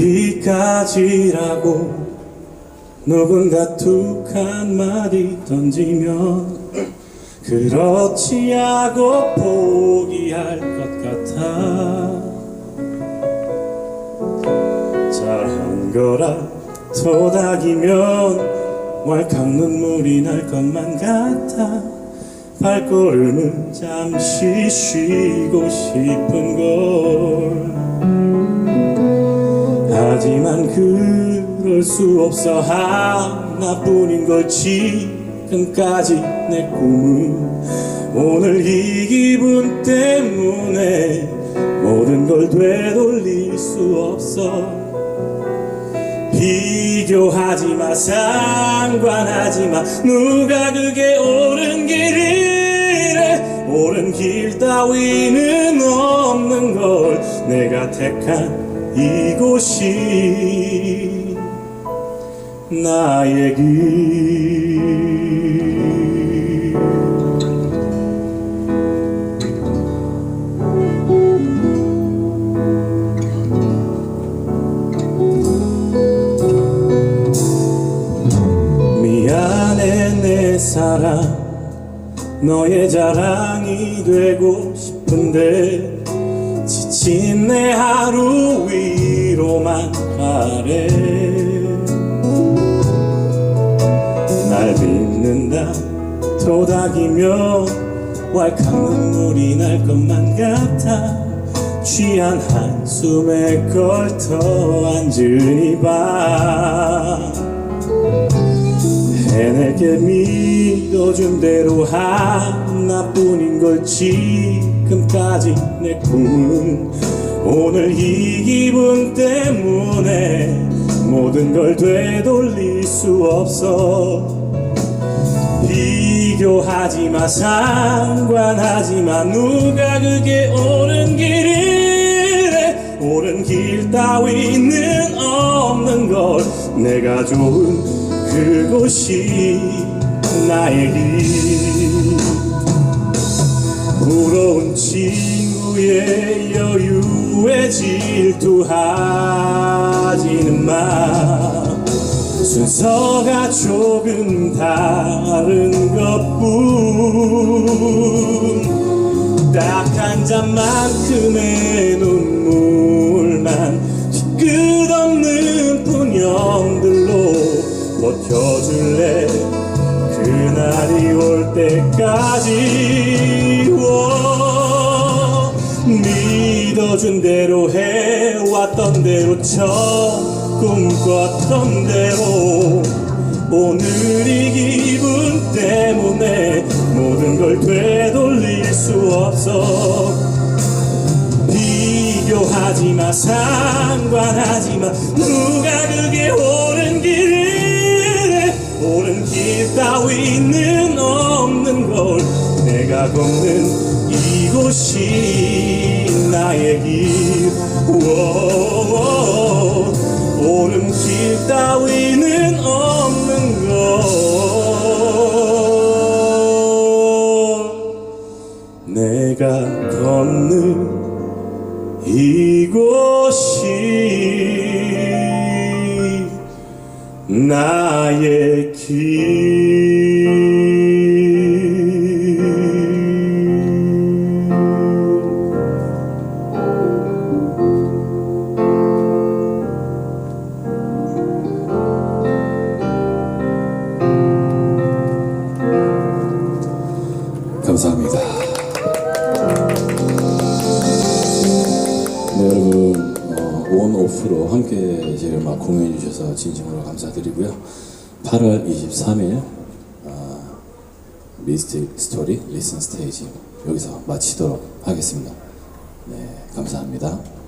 거기까지라고 누군가 툭 한 마디 던지면 그렇지 하고 포기할 것 같아. 잘한 거라 토닥이면 왈칵 눈물이 날 것만 같아. 발걸음은 잠시 쉬고 싶은 걸 하지만 그럴 수 없어 하나뿐인 걸 지금까지 내 꿈은 오늘 이 기분 때문에 모든 걸 되돌릴 수 없어. 비교하지 마 상관하지 마. 누가 그게 옳은 길이래? 옳은 길 따위는 없는 걸 내가 택한 이곳이 나의 길. 미안해 내 사랑. 너의 자랑이 되고 싶은데 지친 내 하루 위로만 하래. 날 믿는다. 토닥이며 왈칵 눈물이 날 것만 같아. 취한 한숨에 걸터 앉은 이밤 내게 믿어준 대로 하나뿐인 걸 지금까지 내 꿈은 오늘 이 기분 때문에 모든 걸 되돌릴 수 없어. 비교하지 마 상관하지 마. 누가 그게 옳은 길이래? 옳은 길 따위는 없는 걸 내가 좋은 그곳이 나의 길 부러운 친구의 여유에 질투하지는 마. 순서가 조금 다른 것뿐. 딱 한 잔만큼의 눈물만 끝없는 분영들로 버텨줄래? 그 날이 올 때까지 워 믿어준 대로 해왔던 대로 쳐 꿈꿨던 대로 오늘 이 기분 때문에 모든 걸 되돌릴 수 없어. 비교하지 마 상관하지 마. 누가 그게 옳 길 따위는 없는 걸 내가 걷는 이곳이 나의 길. 오, 옳은 길 따위는 없는 걸 내가 걷는 이곳이 나의 길 감사합니다. 네, 여러분 어, 온 오프로 함께 이제 막 공연해 주셔서 진심으로 감사드리고요. 8월 23일 어, 미스틱 스토리 리슨 스테이지 여기서 마치도록 하겠습니다. 네, 감사합니다.